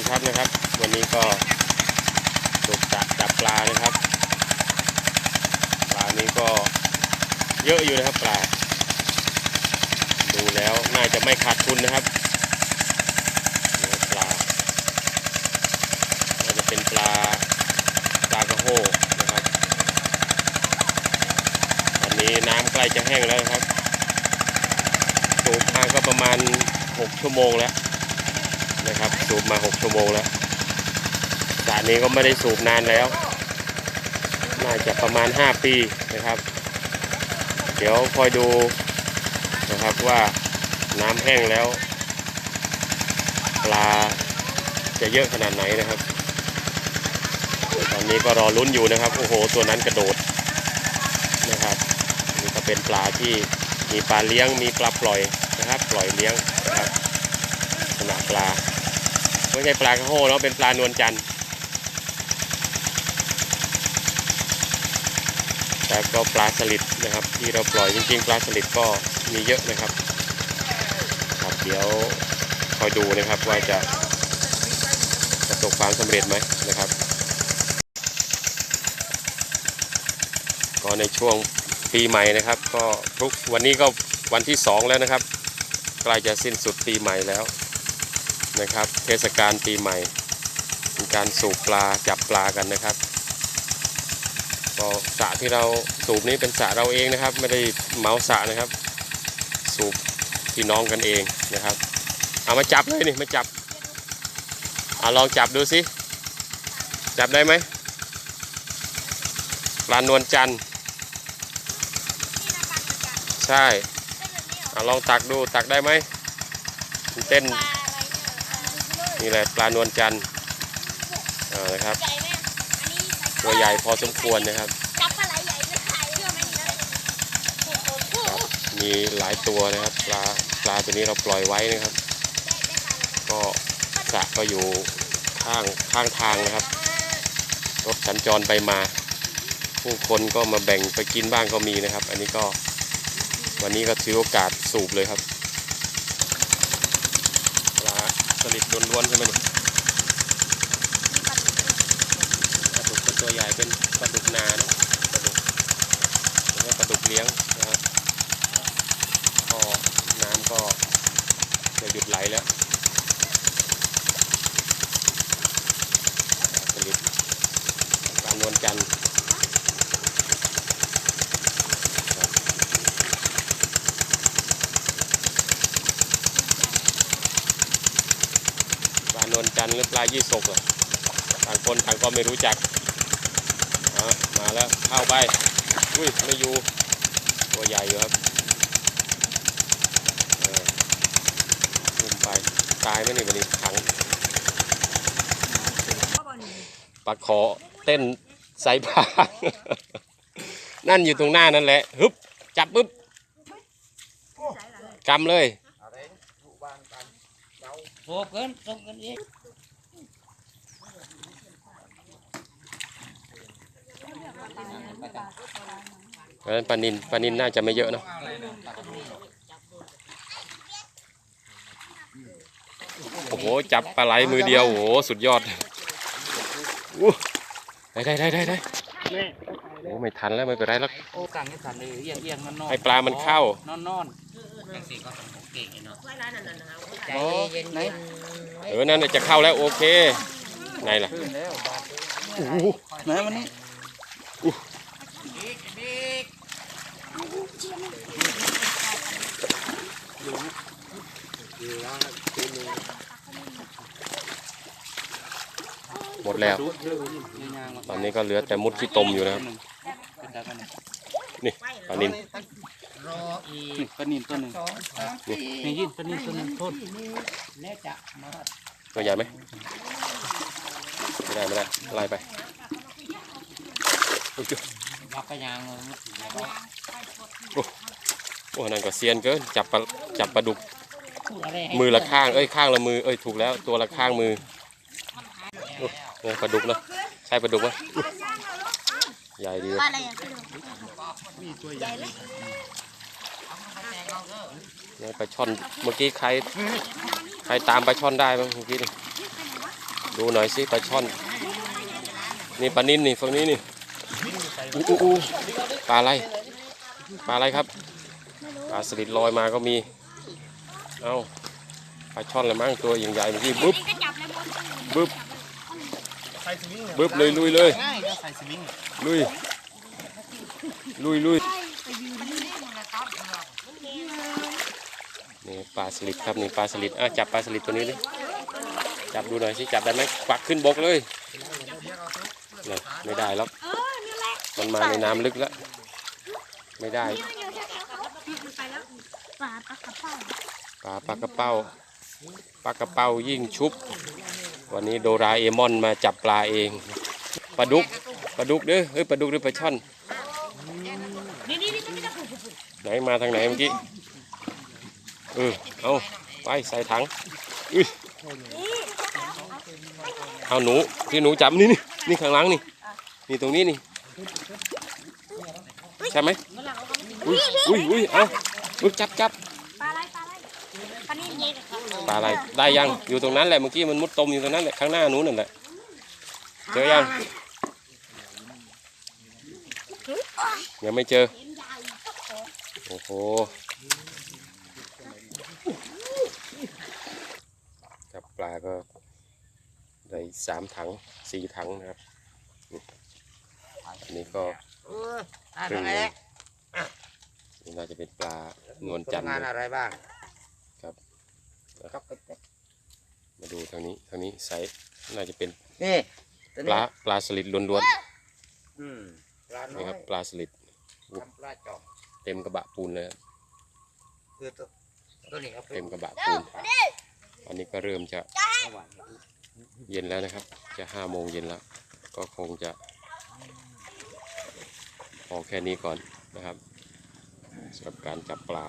ดีครับนะครับ วันนี้ก็ตกจับจับปลานะครับ ปลานี้ก็เยอะอยู่นะครับปลา ดูแล้วน่าจะไม่ขาดทุนนะครับปลาน่าจะเป็นปลาปลากระโฮนะครับตอนนี้น้ำใกล้จะแห้งแล้วนะครับสูบมาก็ประมาณ 6 ชั่วโมงแล้ว นะครับสูบมา 6 ชั่วโมงแล้วสระนี้ก็ไม่ได้สูบนานแล้ว น่าจะประมาณ 5 ปีนะครับ เดี๋ยวคอยดูนะครับว่าน้ำแห้งแล้ว ปลาจะเยอะขนาดไหนนะครับ ตอนนี้ก็รอลุ้นอยู่นะครับ โอ้โห ตัวนั้นกระโดดนะครับ นี่ก็เป็นปลาที่มีปลาเลี้ยงมีปลาปล่อยนะครับ ปล่อยเลี้ยงนะครับขนาดปลา ไม่ใช่ปลากระโห้แล้วเป็นปลานวลจันทร์แต่ก็ปลาสลิดนะครับ ที่เราปล่อยจริง ๆ ปลาสลิดก็มีเยอะนะครับครับเดี๋ยวคอยดูนะครับว่าจะประสบความสำเร็จไหมนะครับ ก็ในช่วงปีใหม่นะครับ ก็ทุกวันนี้ก็วันที่สองแล้วนะครับใกล้จะสิ้นสุดปีใหม่แล้ว นะครับ เทศกาลปีใหม่เป็นการสูบปลาจับปลากันนะครับก็สระที่เราสูบนี้เป็นสระเราเองนะครับ ไม่ได้เหมาสระนะครับ สูบพี่น้องกันเองนะครับ เอามาจับเลยนี่มาจับเอาลองจับดูสิจับได้ไหมปลานวลจันทร์ใช่เอาลองตักดูตักได้ไหมเต้น นี่แหละปลานวลจันทร์อ่านะครับใหญ่ไหมอันนี้ตัวใหญ่พอสมควรนะครับจับปลาไหลใหญ่เลยขายเชื่อไหมนี่นะโอ้โหครับมีหลายตัวนะครับปลาปลาตัวนี้เราปล่อยไว้นะครับ ก็สระก็อยู่ข้างข้างทางนะครับ รถสัญจรไปมา ผู้คนก็มาแบ่งไปกินบ้างก็มีนะครับ อันนี้ก็วันนี้ก็ถือโอกาสสูบเลยครับปลา สลิดล้วนๆใช่ไหมนี่ปลาดุกก็ตัวใหญ่เป็นปลาดุกนาเนะปลาดุกแล้วก็ปลาดุกเลี้ยงนะครับก็น้ำก็จะหยุดไหลแล้วสลิดปลานวลจันทร์ นจันทร์หรือปลายี่สกอต่างคนต่างก็ไม่รู้จักมาแล้วเข้าไปอุ้ยไม่อยู่ตัวใหญ่อยู่ครับอุ้มไปตายไหมนี่วันนี้ขังปลาขอเต้นใส่ผานั่นอยู่ตรงหน้านั่นแหละฮึบจับปึ๊บกำเลย โอ้เกินส่งกันเองเพราะฉะนั้นปลานินปลานินน่าจะไม่เยอะเนอะโอ้โห จับปลาไหลมือเดียว โอ้โห สุดยอดอู้ได้ได้ได้ได้ได้โอ้ไม่ทันแล้วไม่เป็นไรแล้วโอ้กลางนี่สั่นเลยเอียงเอียงนอนนอนให้ปลามันเข้านอนนอน ยังสี่ก็ต้องเก่งเนาะใจโอ้เย็นไหนเออนั่นน่ะจะเข้าแล้วโอเคไหนล่ะขึ้นแล้วไหนวันนี้บิ๊กบิ๊กหมดแล้ว ตอนนี้ก็เหลือแต่มุดที่ต้มอยู่นะครับนี่ปลานิน นี่ปลานินตัวหนึ่งนี่ยินปลานินตัวหนึ่งโทษตัวใหญ่ไหมไม่ได้ไม่ได้ไล่ไปโอ้ยวักกระยางเลยมุดแล้วก็โอ้นั่นก็เซียนเกินจับปลาจับปลาดุกพูดอะไรให้มือละข้างเอ้ยข้างละมือเอ้ยถูกแล้วตัวละข้างมือโอ้เนี่ยปลาดุกเนอะใช่ปลาดุกไหมอุ๊ยใหญ่ดี ปลาอะไรอะใหญ่เลยเนี่ปลาช่อนเมื่อกี้ใครใครตามปลาช่อนได้บ้างเมื่อกี้นี่ดูหน่อยสิปลาช่อน นี่ปลานิ่นนี่ฝั่งนี้นี่อู้อู้ปลาอะไรปลาอะไรครับปลาสลิดลอยมาก็มีเอาปลาช่อนอะไรมั้งตัวใหญ่ๆเมื่อกี้บึ๊บบึ๊บบึ๊บเลยลุยเลยลุยลุยลุย นี่ปลาสลิดครับนี่ปลาสลิดอะจับปลาสลิดตัวนี้ดิจับดูหน่อยสิจับได้ไหมปักขึ้นบกเลยนี่ไม่ได้หรอกเออนี่แหละมันมาในน้ำลึกแล้วไม่ได้ปลาปลากระเป๋าปลาปลากระเป้าปลากระเป้ายิ่งชุบ วันนี้โดราเอมอนมาจับปลาเองปลาดุกปลาดุกเด้อเฮ้ยปลาดุกหรือปลาช่อนไหนมาทางไหนเมื่อกี้ ออเอาไปใส่ถังอุ้ยเอาหนูที่หนูจับนี่นี่นี่ข้างหลังนี่นี่ตรงนี้นี่ใช่ไหมอุ้ยอุ้ยอุ้ยเอาอุ้ยจับจับปลาอะไรปลาอะไรได้ยังอยู่ตรงนั้นแหละเมื่อกี้มันมุดตมอยู่ตรงนั้นแหละข้างหน้านู้นนั่นแหละเจอยังยังไม่เจอโอ้โหจับปลาก็ได้สามถังสี่ถังนะครับนี่อันนี้ก็ครึ่งหนึงนี่น่าจะเป็นปลานวลจันทร์งานนะอะไรบ้างครับครับมาดูทางนี้ทางนี้ไซส์น่าจะเป็นนี่ตัวปนี้ลาปลาสลิดล้วนอืมปลาๆน้อนี่ยครับปลาสลิดทำปลาจอกเต็มกระบะปูนเลยครับคือตัวตัวนี้ครับเต็มกระบะปูน อันนี้ก็เริ่มจะเย็นแล้วนะครับ จะห้าโมงเย็นแล้ว ก็คงจะพอแค่นี้ก่อนนะครับสำหรับการจับปลา